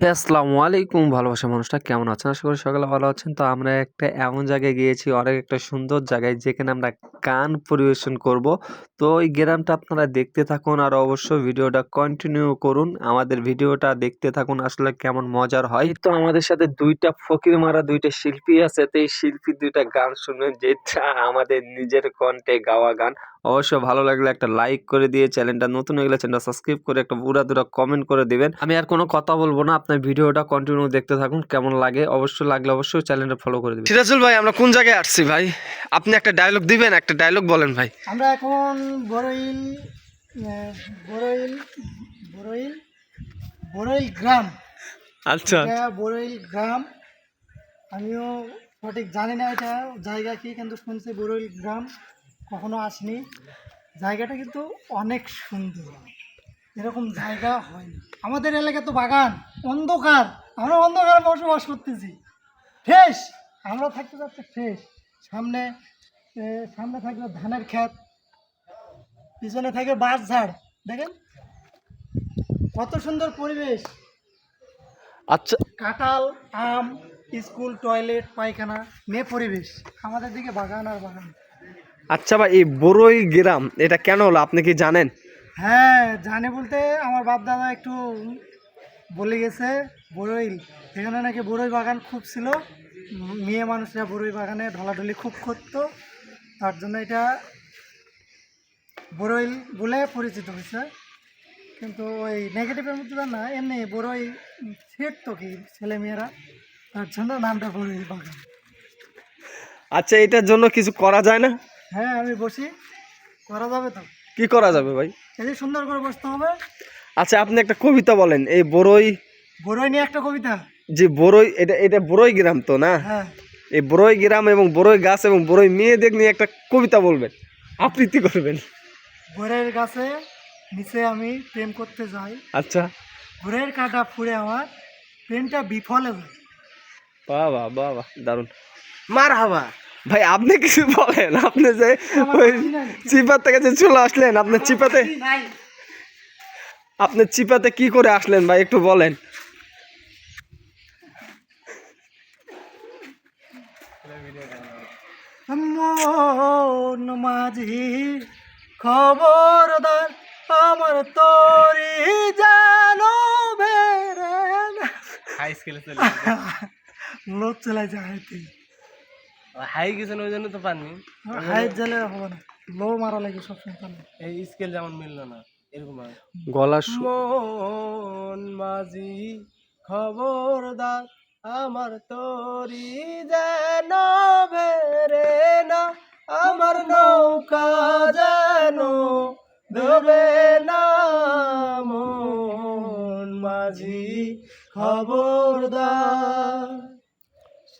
আসসালামু আলাইকুম ভালোবাসা মানুষটা কেমন আছেন? আশা করি সকালে ভালো আছেন। তো আমরা একটা এমন জায়গায় গিয়েছি, অনেক একটা সুন্দর জায়গায় যেখানে আমরা গান পরিবেশন করব। তো ওই গ্রামটা আপনারা দেখতে থাকুন আর অবশ্যই ভিডিওটা কন্টিনিউ করুন। আমাদের ভিডিওটা দেখতে থাকুন আসলে কেমন মজার হয়। তো আমাদের সাথে দুইটা ফকির মারা দুইটা শিল্পী আছে। তো এই শিল্পীর দুইটা গান শুনবেন যেটা আমাদের নিজের কণ্ঠে গাওয়া গান। অবশ্যই ভালো লাগলে একটা লাইক করে দিয়ে চ্যানেলটা নতুন হয়ে গেলে চ্যানেলটা সাবস্ক্রাইব করে একটা উড়াধুরা কমেন্ট করে দিবেন। আমি আর কোনো কথা বলব না। আপনার ভিডিওটা কন্টিনিউ দেখতে থাকুন। কেমন লাগে অবশ্যই লাগলে অবশ্যই চ্যানেলটা ফলো করে দিবেন। সিরাজুল ভাই আমরা কোন জায়গায় আসছি ভাই? আপনি একটা ডায়লগ দিবেন একটা ডায়লগ বলেন ভাই। আমরা এখন বড়ইল বড়ইল বড়ইল বড়ইল গ্রাম। আচ্ছা। বড়ইল গ্রাম। আমিও সঠিক জানি না এটা জায়গা কি কিন্তু শুনছি বড়ইল গ্রাম। কখনো আসিনি। জায়গাটা কিন্তু অনেক সুন্দর। এরকম জায়গা হয়নি আমাদের এলাকা তো বাগান অন্ধকার। আমরা অন্ধকারে বসবাস করতেছি। ফ্রেশ। আমরা থাকতে যাচ্ছি ফ্রেশ। সামনে সামনে থাকবে ধানের ক্ষেত পিছনে থাকে বাঁশ ঝাড়। দেখেন? কত সুন্দর পরিবেশ। আচ্ছা। কাঁঠাল আম স্কুল টয়লেট পায়খানা নিয়ে পরিবেশ। আমাদের দিকে বাগান আর বাগান। আচ্ছা ভাই এই বড়ই গ্রাম এটা কেন হলো? আপনি কি জানেন? হ্যাঁ জানি বলতে আমার বাপ দাদা একটু বলে গেছে বড়ই এখানে নাকি বড়ই বাগান খুব ছিল। মেয়ে মানুষরা বড়ই বাগানে ঢলাঢলি খুব করতো তার জন্য এটা বড়ই বলে পরিচিত হয়েছে। কিন্তু ওই নেগেটিভের মধ্যে না এমনি বড়ই সেট তো কি ছেলে মেয়েরা তার জন্য নামটা বড়ই বাগান। আচ্ছা এটার জন্য কিছু করা যায় না? হ্যাঁ আমি বসি। করা যাবে তো? কি করা যাবে ভাই? এই সুন্দর করে বসতে হবে। আচ্ছা আপনি একটা কবিতা বলেন এই বড়ই বড়ই নিয়ে একটা কবিতা। যে বড়ই এটা এটা বড়ই গ্রাম তো না? হ্যাঁ। এই বড়ই গ্রাম এবং বড়ই গাছ এবং বড়ই মেয়েদের নিয়ে একটা কবিতা বলবেন আবৃত্তি করবেন। ঘোরের গাছে নিচে আমি প্রেম করতে যাই। আচ্ছা। ঘোরের কাঁটা ফুড়ে আমার প্রেমটা বিফলে যায়। বাহ বাহ দারুণ। মার হাবা ভাই আপনি কিছু বলেন আপনি যে ওই চিপার থেকে যে চলে আসলেন আপনি চিপাতে আপনি চিপাতে কি করে আসলেন ভাই একটু বলেন। মাঝি খবরদার আমার তরি জানো বেরে হাই স্কেলে চলে লোক চলে যায় তুই হাই গেছেন ওই জন্য তো পাননি। হাইট জেলে হবে না লো মারা লাগে সবসময় তাহলে এই স্কেল যেমন মিললো না এরকম গলা মন মাঝি খবরদার আমার তরি যেন বেরে না আমার নৌকা যেন দেবে না। মন মাঝি খবরদার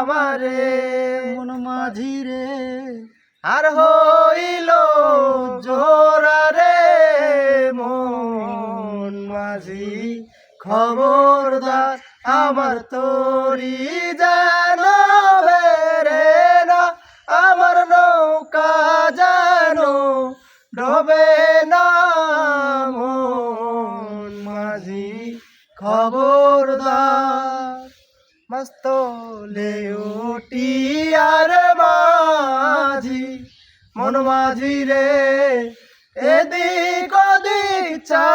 আমারে, মন মাঝি রে আর হইল জোরা রে মন মাঝি। খবরদার আমার তরি যেন বেরে না, আমার নৌকা যেন ডবে না। মন মাঝি, খবরদার মস্ত লেউটি আর মাঝি, মন মাঝি রে, এদিক ওদিক চাই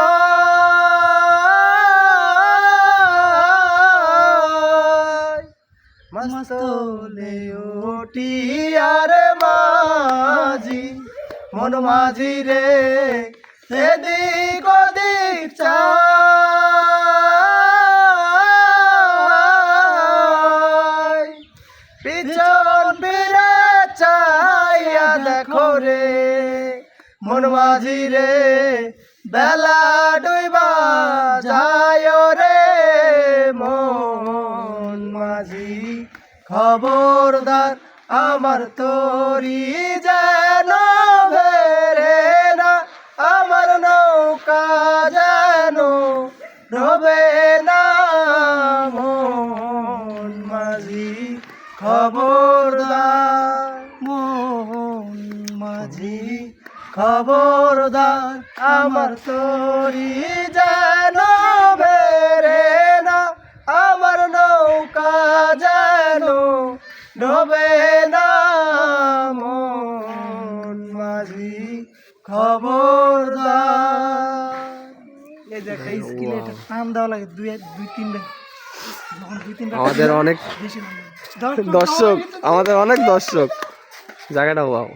মস্ত লেউটি আর মাঝি, মন মাঝি রে, এদিক ওদিক চাই মাঝি রে বেলা ডুইবা যায় রে। মন মাঝি খবরদার আমার তোরি যেন ভেরে খবরদার আমার তরি যেন বেরে না আমার নৌকা যেন ডোবে না। মন মাঝি খবরদার। এই যে একটা স্কিল এটা টান দেওয়া লাগে দুই দুই তিনটা আমাদের অনেক। দর্শক আমাদের অনেক দর্শক। জায়গাটা ওয়াও।